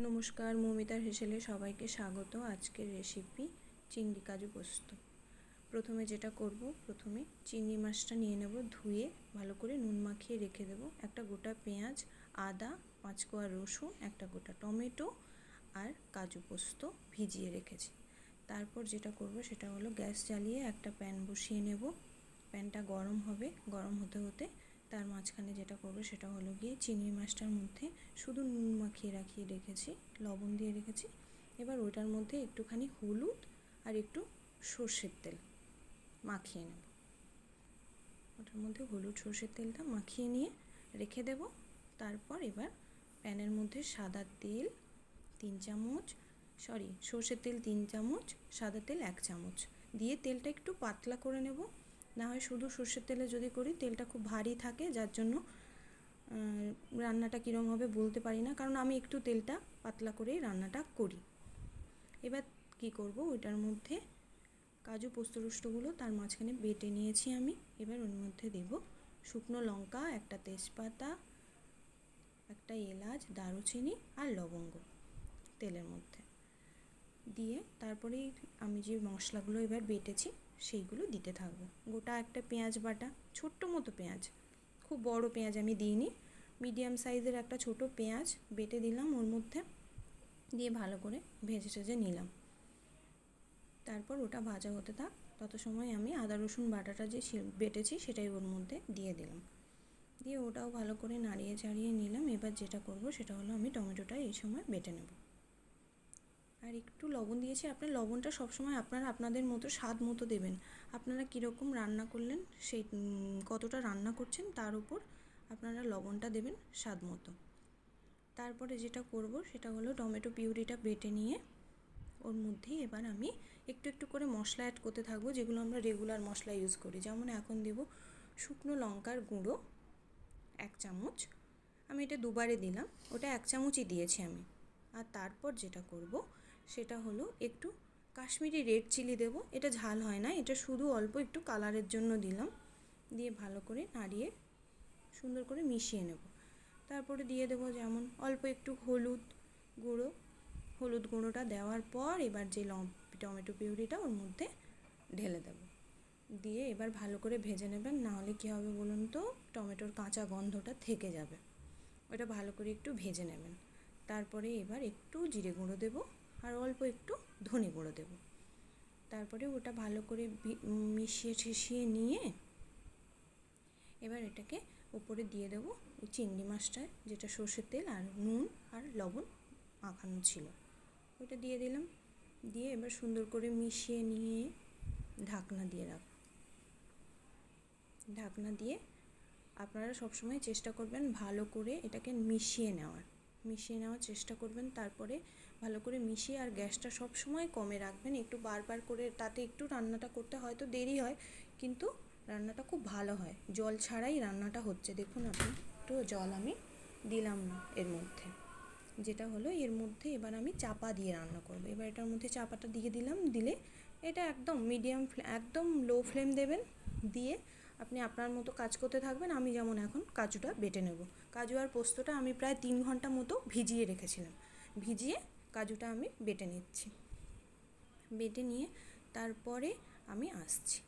নমস্কার, মৌমিতার হেসেলে সবাইকে স্বাগত আজকের রেসিপি চিংড়ি কাজু পোস্ত। প্রথমে যেটা করব, প্রথমে চিংড়ি মাছটা নিয়ে নেব, ধুয়ে ভালো করে নুন মাখিয়ে রেখে দেব। একটা গোটা পেঁয়াজ, আদা পাঁচ কোয়া রসুন, একটা গোটা টমেটো আর কাজু পোস্ত ভিজিয়ে রেখেছি। তারপর যেটা করব, সেটা হলো গ্যাস জ্বালিয়ে একটা প্যান বসিয়ে নেব। প্যানটা গরম হবে, গরম হতে হতে তার মাঝখানে যেটা করবে সেটা হলো গিয়ে চিংড়ি মাছটার মধ্যে শুধু নুন মাখিয়ে রাখিয়ে রেখেছি, লবণ দিয়ে রেখেছি। এবার ওইটার মধ্যে একটুখানি হলুদ আর একটু সর্ষের তেল মাখিয়ে নেব। ওটার মধ্যে হলুদ সর্ষের তেলটা মাখিয়ে নিয়ে রেখে দেব। তারপর এবার প্যানের মধ্যে সাদা তেল তিন চামচ, সরি সর্ষের তেল তিন চামচ, সাদা তেল এক চামচ। দিয়ে তেলটা একটু পাতলা করে নেব। না হয় শুধু সর্ষের তেলে যদি করি, তেলটা খুব ভারী থাকে, যার জন্য রান্নাটা কীরকম হবে বলতে পারি না। কারণ আমি একটু তেলটা পাতলা করেই রান্নাটা করি। এবার কি করব? ওইটার মধ্যে কাজু পোস্তরুষ্টগুলো তার মাঝখানে বেটে নিয়েছি আমি। এবার ওর মধ্যে দেব শুকনো লঙ্কা, একটা তেজপাতা, একটা এলাচ, দারুচিনি আর লবঙ্গ তেলের মধ্যে। দিয়ে তারপরে আমি যে মশলাগুলো এবার বেটেছি সেইগুলো দিতে থাকব। গোটা একটা পেঁয়াজ বাটা, ছোট্ট মতো পেঁয়াজ, খুব বড় পেঁয়াজ আমি দিইনি, মিডিয়াম সাইজের একটা ছোট পেঁয়াজ বেটে দিলাম ওর মধ্যে, দিয়ে ভালো করে ভেজে টেজে নিলাম। তারপর ওটা ভাজা হতে থাক, তত সময় আমি আদা, রসুন বাটাটা যে বেটেছি সেটাই ওর মধ্যে দিয়ে দিলাম। দিয়ে ওটাও ভালো করে নাড়িয়ে, চাড়িয়ে নিলাম, এবার যেটা করব সেটা হলো আমি টমেটোটা এই সময় বেটে নেব। আর একটু লবণ দিয়েছি। আপনার লবণটা সবসময় আপনারা আপনাদের মতো স্বাদ মতো দেবেন। আপনারা কীরকম রান্না করলেন, সেই কতটা রান্না করছেন, তার উপর আপনারা লবণটা দেবেন স্বাদ মতো। তারপরে যেটা করব, সেটা হলো টমেটো পিউরিটা বেটে নিয়ে, ওর মধ্যেই এবার আমি একটু একটু করে মশলা অ্যাড করতে থাকব, যেগুলো আমরা রেগুলার মশলা ইউজ করি। যেমন এখন দেব শুকনো লঙ্কার গুঁড়ো এক চামচ। আমি এটা দুবারে দিলাম, ওটা এক চামচই দিয়েছি আমি। আর তারপর যেটা করব সেটা হলো একটু কাশ্মীরি রেড চিলি দেবো। এটা ঝাল হয় না, এটা শুধু অল্প একটু কালারের জন্য দিলাম। দিয়ে ভালো করে নাড়িয়ে সুন্দর করে মিশিয়ে নেব। তারপরে দিয়ে দেবো যেমন অল্প একটু হলুদ গুঁড়ো। হলুদ গুঁড়োটা দেওয়ার পর এবার যে লম টমেটো পিউরিটা ওর মধ্যে ঢেলে দেব। দিয়ে এবার ভালো করে ভেজে নেবেন নাহলে কী হবে বলুন তো? টমেটোর কাঁচা গন্ধটা থেকে যাবে। ওটা ভালো করে একটু ভেজে নেবেন। তারপরে এবার একটু জিরে গুঁড়ো দেবো। আর অল্প একটু ধনে গুঁড়ো দেবো। তারপরে ওটা ভালো করে মিশিয়ে ছিশিয়ে নিয়ে এবার এটাকে উপরে দিয়ে দেবো ওই চিংড়ি মাছটায়, যেটা সর্ষের তেল আর নুন আর লবণ মাখানো ছিল। ওটা দিয়ে দিলাম। দিয়ে এবার সুন্দর করে মিশিয়ে নিয়ে ঢাকনা দিয়ে রাখ, ঢাকনা দিয়ে আপনারা সবসময় চেষ্টা করবেন ভালো করে এটাকে মিশিয়ে নেওয়ার। মিশিয়ে নেওয়ার চেষ্টা করবেন, তারপরে ভালো করে মিশিয়ে আর গ্যাসটা সব সময় কমে রাখবেন। একটু বারবার করে তাতে একটু রান্নাটা করতে হয়তো দেরি হয়, কিন্তু রান্নাটা খুব ভালো হয়। জল ছাড়াই রান্নাটা হচ্ছে। দেখুন আপনি, একটু জল আমি দিলাম না এর মধ্যে। যেটা হলো এর মধ্যে এবার আমি চাপা দিয়ে রান্না করব। এবার এটার মধ্যে চাপাটা দিয়ে দিলাম, দিলে এটা একদম মিডিয়াম ফ্লে একদম লো ফ্লেম দেবেন, দিয়ে আপনি আপনার মতো কাজ করতে থাকবেন। আমি যেমন এখন কাজুটা বেটে নেব। কাজু আর পোস্তটা আমি প্রায় তিন ঘণ্টা মতো ভিজিয়ে রেখেছিলাম। ভিজিয়ে কাজুটা আমি বেটে নিচ্ছি। বেটে নিয়ে তারপরে আমি আসছি।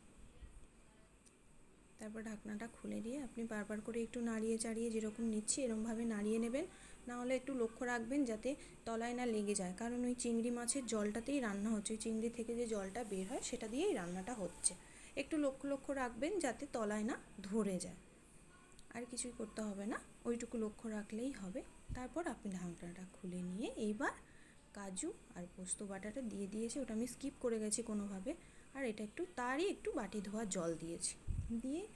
তারপর ঢাকনাটা খুলে দিয়ে আপনি বারবার করে একটু নাড়িয়ে চাড়িয়ে যেরকম নিচ্ছি, এরমভাবে নাড়িয়ে নেবেন। না হলে একটু লক্ষ্য রাখবেন যাতে তলায় না লেগে যায়। কারণ ওই চিংড়ি মাছের জলটাতেই রান্না হচ্ছে। ওই চিংড়ি থেকে যে জলটা বের হয়, সেটা দিয়েই রান্নাটা হচ্ছে। একটু লক্ষ্য লক্ষ্য রাখবেন যাতে তলায় না ধরে যায়। আর কিছুই করতে হবে না। ওইটুকু লক্ষ্য রাখলেই হবে। তারপর আপনি ঢাকনাটা খুলে নিয়ে এইবার কাজু আর পোস্ত বাটাটা দিয়ে দিয়েছি। ওটা আমি স্কিপ করে গেছি কোনোভাবে। আর এটা একটু, তারই একটু বাটি ধোয়া জল দিয়েছি। দিয়ে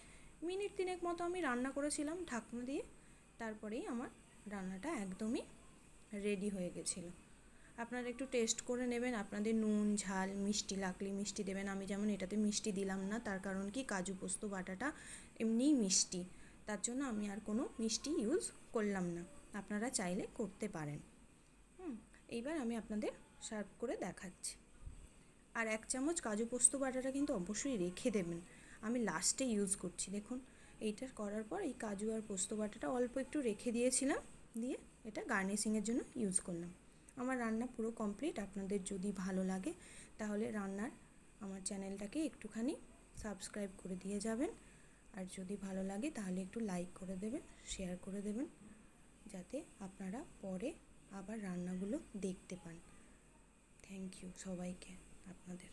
মিনিট তিনেক মতো আমি রান্না করেছিলাম ঢাকনা দিয়ে। তারপরেই আমার রান্নাটা একদমই রেডি হয়ে গেছিল। আপনারা একটু টেস্ট করে নেবেন, আপনাদের নুন, ঝাল, মিষ্টি লাগলে মিষ্টি দেবেন। আমি যেমন এটাতে মিষ্টি দিলাম না, তার কারণ কি? কাজু পোস্ত, বাটাটা এমনিই মিষ্টি। তার জন্য আমি আর কোনো মিষ্টি ইউজ করলাম না। আপনারা চাইলে করতে পারেন। হুম, এইবার আমি আপনাদের সার্ভ করে দেখাচ্ছি। আর এক চামচ কাজু পোস্ত, বাটাটা কিন্তু অবশ্যই রেখে দেবেন। আমি লাস্টে ইউজ করছি, দেখুন। এইটার করার পর এই কাজু আর পোস্ত বাটাটা অল্প একটু রেখে দিয়েছিলাম, দিয়ে এটা গার্নিশিংয়ের জন্য ইউজ করলাম। আমার রান্না পুরো কমপ্লিট আপনাদের যদি ভালো লাগে তাহলে রান্নার আমার চ্যানেলটাকে একটুখানি সাবস্ক্রাইব করে দিয়ে যাবেন। আর যদি ভালো লাগে তাহলে একটু লাইক করে দেবেন শেয়ার করে দেবেন, যাতে আপনারা পরে আবার রান্নাগুলো দেখতে পান। থ্যাংক ইউ সবাইকে, আপনাদের।